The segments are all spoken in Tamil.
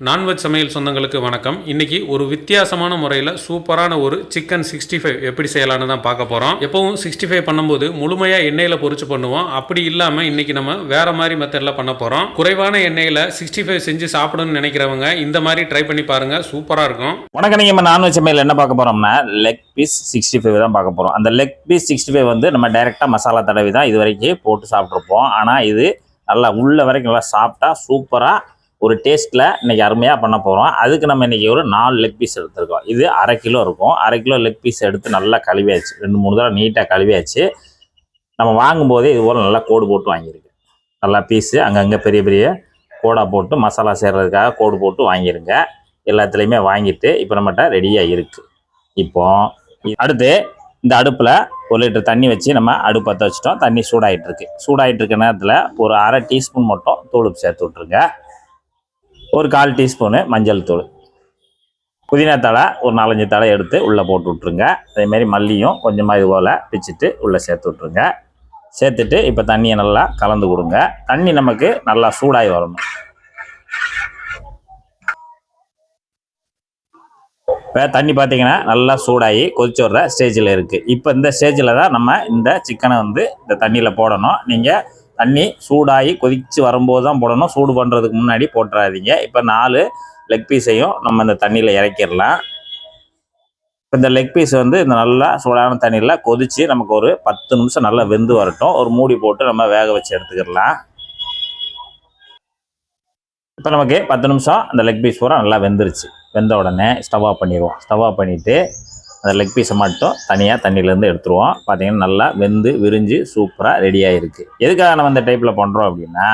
நான்வெஜ் சமையல் சொந்தங்களுக்கு வணக்கம். இன்றைக்கி ஒரு வித்தியாசமான முறையில் சூப்பரான ஒரு சிக்கன் சிக்ஸ்டி ஃபைவ் எப்படி செய்யலான்னு தான் பார்க்க போகிறோம் எப்பவும் சிக்ஸ்டி ஃபைவ் பண்ணும்போது முழுமையாக எண்ணெயில் பொறிச்சு பண்ணுவோம். அப்படி இல்லாமல் இன்றைக்கி நம்ம வேறு மாதிரி மெத்தடில் பண்ண போகிறோம் குறைவான எண்ணெயில் சிக்ஸ்டி ஃபைவ் செஞ்சு சாப்பிடணும்னு நினைக்கிறவங்க இந்த மாதிரி ட்ரை பண்ணி பாருங்கள் சூப்பராக இருக்கும். வணக்கம். நீங்கள் நம்ம நான்வெஜ் சமையல் என்ன பார்க்க போகிறோம்னா லெக் பீஸ் சிக்ஸ்டி ஃபைவ் தான் பார்க்க போகிறோம் அந்த லெக் பீஸ் சிக்ஸ்டி ஃபைவ் வந்து நம்ம டைரெக்டாக மசாலா தடவி தான் இது வரைக்கும் போட்டு சாப்பிட்ருப்போம் ஆனால் இது நல்லா உள்ள வரைக்கும் நல்லா சாப்பிட்டா சூப்பராக ஒரு டேஸ்ட்டில் இன்றைக்கி அருமையாக பண்ண போகிறோம் அதுக்கு நம்ம இன்றைக்கி ஒரு நாலு லெக் பீஸ் எடுத்துருக்கோம். இது அரை கிலோ இருக்கும். அரை கிலோ லெக் பீஸ் எடுத்து நல்லா கழுவியாச்சு. ரெண்டு மூணு தடவை நீட்டாக கழுவியாச்சு. நம்ம வாங்கும்போதே இது போல் நல்லா கோடு போட்டு வாங்கியிருக்கு. நல்லா பீஸு அங்கங்கே பெரிய பெரிய கோடாக போட்டு மசாலா செய்கிறதுக்காக கோடு போட்டு வாங்கிருங்க எல்லாத்துலேயுமே வாங்கிட்டு இப்போ நம்மகிட்ட ரெடியாக இருக்குது இப்போ அடுத்து இந்த அடுப்பில் ஒரு லிட்டர் தண்ணி வச்சு நம்ம அடுப்பு பற்ற வச்சிட்டோம். தண்ணி சூடாகிட்டு இருக்கு. சூடாகிட்டு இருக்க நேரத்தில் ஒரு அரை டீஸ்பூன் மட்டும் தூளுப்பு சேர்த்து விட்ருங்க ஒரு கால் டீஸ்பூனு மஞ்சள் தூள். புதினா தழை ஒரு நாலஞ்சு தழை எடுத்து உள்ளே போட்டு விட்ருங்க அதேமாரி மல்லியும் கொஞ்சமாக இது போல் பிச்சுட்டு உள்ளே சேர்த்து விட்ருங்க சேர்த்துட்டு இப்போ தண்ணியை நல்லா கலந்து கொடுங்க. தண்ணி நமக்கு நல்லா சூடாகி வரணும். இப்போ தண்ணி பார்த்தீங்கன்னா நல்லா சூடாகி கொதிச்சு வர்ற ஸ்டேஜில் இருக்குது இப்போ இந்த ஸ்டேஜில் தான் நம்ம இந்த சிக்கனை வந்து இந்த தண்ணியில் போடணும். நீங்கள் தண்ணி சூடாகி கொதிச்சு வரும்போது தான் போடணும். சூடு பண்ணுறதுக்கு முன்னாடி போட்டுறாதீங்க. இப்போ நாலு லெக் பீஸையும் நம்ம இந்த தண்ணியில் இறக்கிடலாம். இப்போ இந்த லெக் பீஸ் வந்து இந்த நல்லா சூடான தண்ணியில் கொதித்து நமக்கு ஒரு பத்து நிமிஷம் நல்லா வெந்து வரட்டும். ஒரு மூடி போட்டு நம்ம வேக வச்சு எடுத்துக்கிடலாம். இப்போ நமக்கு பத்து நிமிஷம் அந்த லெக் பீஸ் பூரா நல்லா வெந்துருச்சு. வெந்த உடனே ஸ்டவ் ஆஃப் பண்ணிடுவோம். ஸ்டவ் ஆஃப் பண்ணிவிட்டு அந்த லெக் பீஸை மட்டும் தனியாக தண்ணியிலேருந்து எடுத்துருவோம். பார்த்தீங்கன்னா நல்லா வெந்து விரிஞ்சு சூப்பராக ரெடியாக இருக்குது எதுக்காக நம்ம இந்த டைப்பில் பண்ணுறோம் அப்படின்னா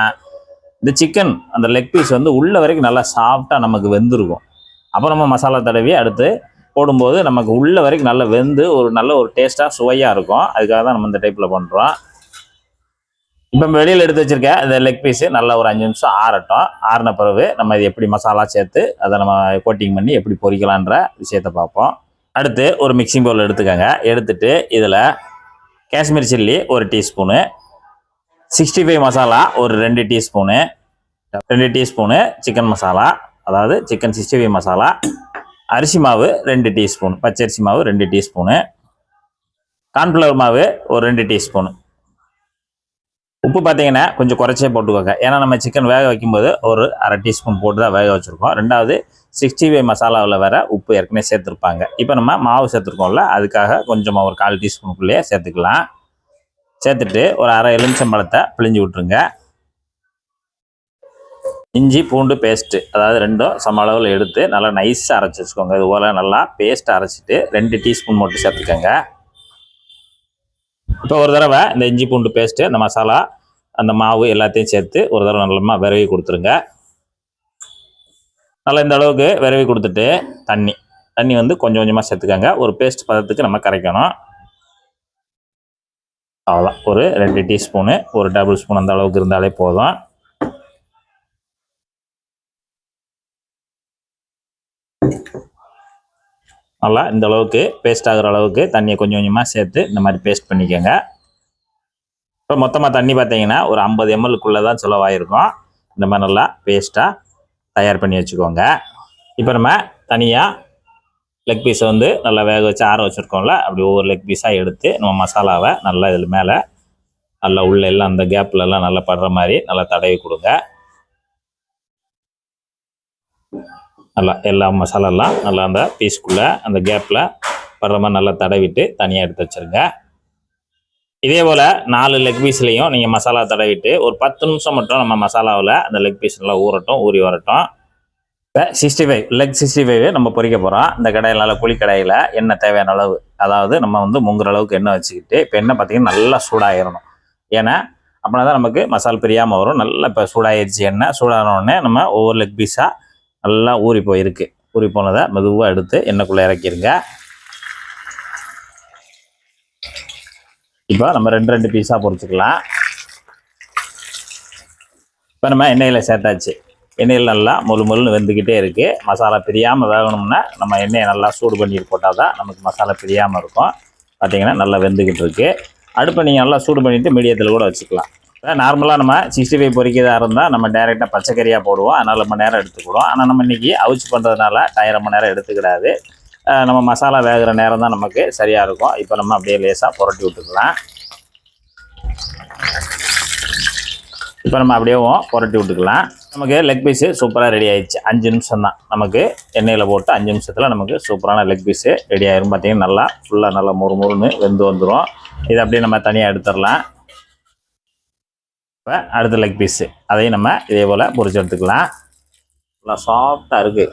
இந்த சிக்கன் அந்த லெக் பீஸ் வந்து உள்ள வரைக்கும் நல்லா சாஃப்டாக நமக்கு வெந்திருக்கும். அப்போ நம்ம மசாலா தடவி அடுத்து போடும்போது நமக்கு உள்ள வரைக்கும் நல்லா வெந்து ஒரு நல்ல ஒரு டேஸ்ட்டாக சுவையாக இருக்கும். அதுக்காக தான் நம்ம இந்த டைப்பில் பண்ணுறோம் இப்போ வெளியில் எடுத்து வச்சிருக்க இந்த லெக் பீஸு நல்லா ஒரு அஞ்சு நிமிஷம் ஆறட்டும். ஆறின பிறகு நம்ம இது எப்படி மசாலா சேர்த்து அதை நம்ம கோட்டிங் பண்ணி எப்படி பொரிக்கலான்ற விஷயத்தை பார்ப்போம். அடுத்து ஒரு மிக்சிங் பவுல் எடுத்துக்கோங்க. எடுத்துட்டு இதில் காஷ்மீர் சில்லி ஒரு டீஸ்பூனு சிக்ஸ்டி ஃபைவ் மசாலா ஒரு ரெண்டு டீஸ்பூனு ரெண்டு டீஸ்பூனு சிக்கன் மசாலா அதாவது சிக்கன் சிக்ஸ்டி ஃபைவ் மசாலா அரிசி மாவு ரெண்டு டீஸ்பூன் பச்சரிசி மாவு ரெண்டு டீஸ்பூனு கார்ன்ஃப்ளவர் மாவு ஒரு ரெண்டு டீஸ்பூனு. உப்பு பார்த்தீங்கன்னா கொஞ்சம் குறைச்சே போட்டுக்கோங்க. ஏன்னா நம்ம சிக்கன் வேக வைக்கும்போது ஒரு அரை டீஸ்பூன் போட்டு தான் வேக வச்சுருக்கோம். ரெண்டாவது சிக்ஸ்டி ஃபைவ் மசாலாவில் வேறு உப்பு ஏற்கனவே சேர்த்துருப்பாங்க. இப்போ நம்ம மாவு சேர்த்துருக்கோம்ல அதுக்காக கொஞ்சமாக ஒரு கால் டீஸ்பூனுக்குள்ளேயே சேர்த்துக்கலாம். சேர்த்துட்டு ஒரு அரை எலுமிச்சம்பழத்தை பிழிஞ்சு விட்ருங்க இஞ்சி பூண்டு பேஸ்ட்டு அதாவது ரெண்டும் சம அளவில் எடுத்து நல்லா நைஸாக அரைச்சி வச்சுக்கோங்க. இது போல் நல்லா பேஸ்ட் அரைச்சிட்டு ரெண்டு டீஸ்பூன் மட்டும் சேர்த்துக்கோங்க. இப்போ ஒரு தடவை இந்த இஞ்சி பூண்டு பேஸ்ட்டு அந்த மசாலா அந்த மாவு எல்லாத்தையும் சேர்த்து ஒரு தடவை நல்லா விரவி கொடுத்துருங்க. நல்லா இந்த அளவுக்கு விரவி கொடுத்துட்டு தண்ணி தண்ணி வந்து கொஞ்சம் கொஞ்சமாக சேர்த்துக்கோங்க. ஒரு பேஸ்ட் பதத்துக்கு நம்ம கரைக்கணும். அவ்வளோதான் ஒரு ரெண்டு டீஸ்பூனு ஒரு டபுள் ஸ்பூன் அந்த அளவுக்கு இருந்தாலே போதும். நல்லா இந்த அளவுக்கு பேஸ்ட் ஆகுற அளவுக்கு தண்ணியை கொஞ்சம் கொஞ்சமாக சேர்த்து இந்த மாதிரி பேஸ்ட் பண்ணிக்கோங்க. இப்போ மொத்தமாக தண்ணி பார்த்தீங்கன்னா ஒரு ஐம்பது எம்எல்க்குள்ளே தான் செலவாயிருக்கும். இந்த மாதிரி நல்லா பேஸ்ட்டாக தயார் பண்ணி வச்சுக்கோங்க. இப்போ நம்ம தனியாக லெக் பீஸை வந்து நல்லா வேக வச்சு ஆற வச்சுருக்கோம்ல அப்படி ஒவ்வொரு லெக் பீஸாக எடுத்து நம்ம மசாலாவை நல்லா இதில் மேலே நல்லா உள்ள எல்லாம் அந்த கேப்லெல்லாம் நல்லா படுற மாதிரி நல்லா தடவி கொடுங்க. நல்லா எல்லா மசாலாலாம் நல்லா அந்த பீஸ்க்குள்ளே அந்த கேப்பில் வர்ற மாதிரி நல்லா தடவிட்டு தனியாக எடுத்து வச்சுருங்க. இதே போல் நாலு லெக் பீஸ்லேயும் நீங்கள் மசாலா தடவிட்டு ஒரு பத்து நிமிஷம் மட்டும் நம்ம மசாலாவில் அந்த லெக் பீஸ் நல்லா ஊறட்டும் ஊறி வரட்டும். இப்போ sixty five leg sixty five நம்ம பொறிக்க போகிறோம் இந்த கடையில் நல்லா புளி கடையில் எண்ணெய் தேவையான அளவு அதாவது நம்ம வந்து முங்குற அளவுக்கு எண்ணெய் வச்சுக்கிட்டு இப்போ எண்ணெய் பார்த்தீங்கன்னா நல்லா சூடாகிடணும் ஏன்னா அப்படின்னா தான் நமக்கு மசால் பிரியாமல் வரும். நல்லா இப்போ சூடாகிடுச்சு எண்ணெய் சூடான உடனே நம்ம ஒவ்வொரு லெக் பீஸாக நல்லா ஊறி போயிருக்கு ஊறி போனதை மெதுவாக எடுத்து எண்ணெய்க்குள்ளே இறக்கிருங்க. இப்போ நம்ம ரெண்டு ரெண்டு பீஸாக பொரிச்சுக்கலாம் இப்போ நம்ம எண்ணெயில் சேர்த்தாச்சு. எண்ணெயில் நல்லா மொழு மொழுன்னு வெந்துக்கிட்டே இருக்குது மசாலா பிரியாமல் வேகணும்னா நம்ம எண்ணெயை நல்லா சூடு பண்ணி போட்டால் தான் நமக்கு மசாலா பிரியாமல் இருக்கும். பார்த்திங்கன்னா நல்லா வெந்துக்கிட்டு இருக்குது அடுப்பை நீங்கள் நல்லா சூடு பண்ணிவிட்டு மீடியத்தில் கூட வச்சுக்கலாம். நார்மலாக நம்ம சிக்ஸ்டி ஃபைவ் பொறிக்கிறதா இருந்தால் நம்ம டேரெக்டாக பச்சைக்கறியாக போடுவோம். அதனால் ரொம்ப நேரம் எடுத்துக்கிடுவோம். ஆனால் நம்ம இன்னைக்கு அவிச்சு பண்ணுறதுனால டயர் ரொம்ப நேரம் எடுத்துக்கிடாது. நம்ம மசாலா வேகிற நேரம் தான் நமக்கு சரியாக இருக்கும். இப்போ நம்ம அப்படியே லேசாக புரட்டி விட்டுக்கலாம். இப்போ நம்ம அப்படியே புரட்டி விட்டுக்கலாம். நமக்கு லெக் பீஸு சூப்பராக ரெடி ஆயிடுச்சு. அஞ்சு நிமிஷம் தான். நமக்கு எண்ணெயில் போட்டு அஞ்சு நிமிஷத்தில் நமக்கு சூப்பரான லெக் பீஸு ரெடி ஆயிரும். பார்த்தீங்கன்னா நல்லா ஃபுல்லாக நல்லா முறு முறுன்னு வெந்து வந்துடும் இதை அப்படியே நம்ம தனியாக எடுத்துடலாம். இப்போ அடுத்த லெக் பீஸு அதையும் நம்ம இதே போல் பொறிச்சு எடுத்துக்கலாம். நல்லா சாஃப்டாக இருக்கு.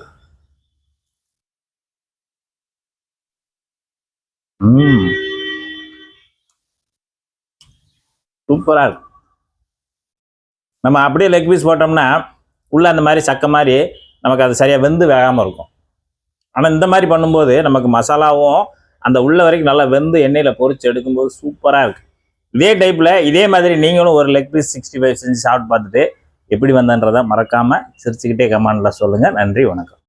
ம். சூப்பராக இருக்கு. நம்ம அப்படியே லெக் பீஸ் போட்டோம்னா உள்ள அந்த மாதிரி சக்க மாதிரி நமக்கு அது சரியாக வெந்து வேகாமல் இருக்கும். ஆனால் இந்த மாதிரி பண்ணும்போது நமக்கு மசாலாவும் அந்த உள்ள வரைக்கும் நல்லா வெந்து எண்ணெயில் பொரிச்சு எடுக்கும்போது சூப்பராக இருக்கு. இதே டைப்பில் இதே மாதிரி நீங்களும் ஒரு லெக் பீஸ் சிக்ஸ்டி ஃபைவ் செஞ்சு சாப்பிட்டு பார்த்துட்டு எப்படி வந்தன்றதை மறக்காமல் சிரிச்சுக்கிட்டே கமெண்டில் சொல்லுங்கள் நன்றி வணக்கம்.